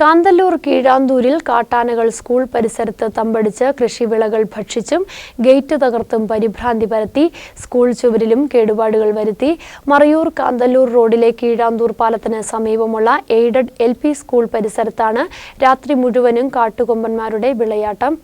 കാന്തല്ലൂർ കീഴാന്തൂരിൽ കാട്ടാനകൾ സ്കൂൾ പരിസരത്ത് തമ്പടിച്ച് കൃഷിവിളകൾ ഭക്ഷിച്ചും ഗേറ്റ് തകർത്തും പരിഭ്രാന്തി പരത്തി സ്കൂൾ ചുവരിലും കേടുപാടുകൾ വരുത്തി. മറയൂർ കാന്തല്ലൂർ റോഡിലെ കീഴാന്തൂർ പാലത്തിന് സമീപമുള്ള എയ്ഡഡ് എൽ സ്കൂൾ പരിസരത്താണ് രാത്രി മുഴുവനും കാട്ടുകൊമ്പന്മാരുടെ വിളയാട്ടം.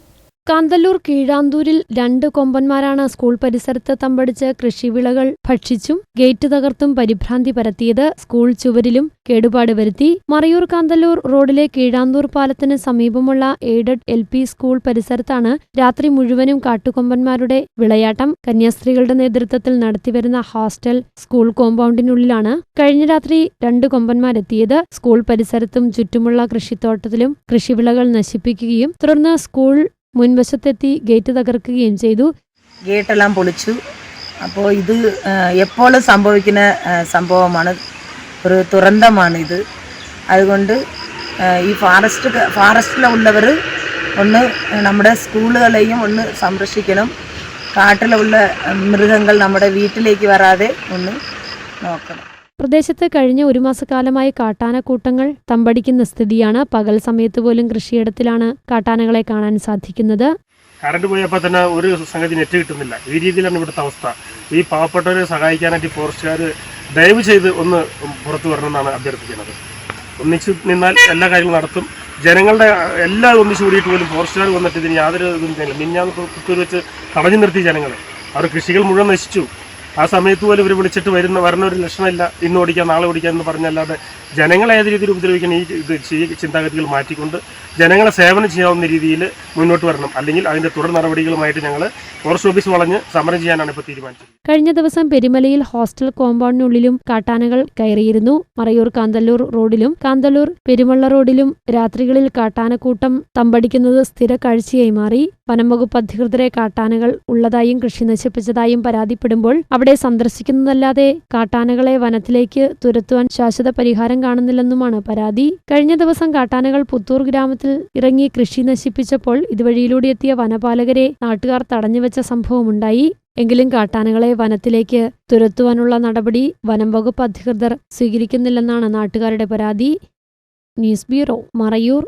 കാന്തല്ലൂർ കീഴാന്തൂരിൽ രണ്ട് കൊമ്പന്മാരാണ് സ്കൂൾ പരിസരത്ത് തമ്പടിച്ച് കൃഷിവിളകൾ ഭക്ഷിച്ചും ഗേറ്റ് തകർത്തും പരിഭ്രാന്തി പരത്തിയത് സ്കൂൾ ചുവരിലും കേടുപാട് വരുത്തി. മറയൂർ കാന്തല്ലൂർ റോഡിലെ കീഴാന്തൂർ പാലത്തിന് സമീപമുള്ള എയ്ഡഡ് എൽ പി സ്കൂൾ പരിസരത്താണ് രാത്രി മുഴുവനും കാട്ടുകൊമ്പന്മാരുടെ വിളയാട്ടം കന്യാസ്ത്രീകളുടെ നേതൃത്വത്തിൽ നടത്തിവരുന്ന ഹോസ്റ്റൽ സ്കൂൾ കോമ്പൗണ്ടിനുള്ളിലാണ് കഴിഞ്ഞ രാത്രി രണ്ട് കൊമ്പന്മാരെത്തിയത്. സ്കൂൾ പരിസരത്തും ചുറ്റുമുള്ള കൃഷിത്തോട്ടത്തിലും കൃഷിവിളകൾ നശിപ്പിക്കുകയും തുടർന്ന് സ്കൂൾ മുൻവശത്തെത്തി ഗേറ്റ് തകർക്കുകയും ചെയ്തു. ഗേറ്റെല്ലാം പൊളിച്ചു. അപ്പോൾ ഇത് എപ്പോഴും സംഭവിക്കുന്ന സംഭവമാണ്. ഒരു ദുരന്തമാണ് ഇത്. അതുകൊണ്ട് ഈ ഫോറസ്റ്റ് ഫാറസ്റ്റിലുള്ളവർ ഒന്ന് നമ്മുടെ സ്കൂളുകളെയും ഒന്ന് സംരക്ഷിക്കണം. കാട്ടിലുള്ള മൃഗങ്ങൾ നമ്മുടെ വീട്ടിലേക്ക് വരാതെ ഒന്ന് നോക്കണം. പ്രദേശത്ത് കഴിഞ്ഞ ഒരു മാസക്കാലമായി കാട്ടാനക്കൂട്ടങ്ങൾ തമ്പടിക്കുന്ന സ്ഥിതിയാണ്. പകൽ സമയത്ത് പോലും കൃഷിയിടത്തിലാണ് കാട്ടാനകളെ കാണാൻ സാധിക്കുന്നത്. കറണ്ട് പോയപ്പോൾ തന്നെ ഒരു സംഗതി നെറ്റ് കിട്ടുന്നില്ല. ഈ രീതിയിലാണ് ഇവിടുത്തെ അവസ്ഥ. ഈ പാവപ്പെട്ടവരെ സഹായിക്കാനായിട്ട് ഫോറസ്റ്റുകാർ ദയവ് ചെയ്ത് ഒന്ന് പുറത്തു വരണമെന്നാണ് അഭ്യർത്ഥിക്കുന്നത്. ഒന്നിച്ചു നിന്നാൽ എല്ലാ കാര്യങ്ങളും നടത്തും. ജനങ്ങളുടെ എല്ലാം ഒന്നിച്ചു കൂടിയിട്ട് പോലും ഫോറസ്റ്റുകാർ വന്നിട്ട് ഇതിന് യാതൊരു ഇതും ചെയ്യില്ല മിന്നാന്ന് വെച്ച് തടഞ്ഞു നിർത്തി ജനങ്ങളെ. അവർ കൃഷികൾ മുഴുവൻ നശിച്ചു. ആ സമയത്ത് പോലും ഇവർ വിളിച്ചിട്ട് വരുന്ന വരുന്ന ഒരു ലക്ഷണമില്ല. ഇന്ന് ഓടിക്കാം നാളെ ഓടിക്കാം എന്ന് പറഞ്ഞല്ലാതെ ജനങ്ങളെ ഏത് രീതിയിൽ ഉപദ്രവിക്കണം ഈ ഇത് ചിന്താഗതികൾ മാറ്റിക്കൊണ്ട് ജനങ്ങളെ സേവനം ചെയ്യാവുന്ന രീതിയിൽ മുന്നോട്ട് വരണം. അല്ലെങ്കിൽ അതിന്റെ തുടർ നടപടികളുമായിട്ട് ഞങ്ങൾ ഫോറസ്റ്റ് ഓഫീസ് വളഞ്ഞ് സമരം ചെയ്യാനാണ് ഇപ്പോൾ തീരുമാനിച്ചത്. കഴിഞ്ഞ ദിവസം പെരുമലയിൽ ഹോസ്റ്റൽ കോമ്പൗണ്ടിനുള്ളിലും കാട്ടാനകൾ കയറിയിരുന്നു. മറയൂർ കാന്തല്ലൂർ റോഡിലും കാന്തല്ലൂർ പെരുമള്ള റോഡിലും രാത്രികളിൽ കാട്ടാനക്കൂട്ടം തമ്പടിക്കുന്നത് സ്ഥിര കാഴ്ചയായി മാറി. വനം വകുപ്പ് അധികൃതരെ കാട്ടാനകൾ ഉള്ളതായും കൃഷി നശിപ്പിച്ചതായും പരാതിപ്പെടുമ്പോൾ അവിടെ സന്ദർശിക്കുന്നതല്ലാതെ കാട്ടാനകളെ വനത്തിലേക്ക് തുരത്തുവാൻ ശാശ്വത പരിഹാരം കാണുന്നില്ലെന്നുമാണ് പരാതി. കഴിഞ്ഞ ദിവസം കാട്ടാനകൾ പുത്തൂർ ഗ്രാമത്തിൽ ഇറങ്ങി കൃഷി നശിപ്പിച്ചപ്പോൾ ഇതുവഴിയിലൂടെ എത്തിയ വനപാലകരെ നാട്ടുകാർ തടഞ്ഞുവെച്ച സംഭവമുണ്ടായി. എങ്കിലും കാട്ടാനകളെ വനത്തിലേക്ക് തുരത്തുവാനുള്ള നടപടി വനം വകുപ്പ് അധികൃതർ സ്വീകരിക്കുന്നില്ലെന്നാണ് നാട്ടുകാരുടെ പരാതി. News bureau Marayoor.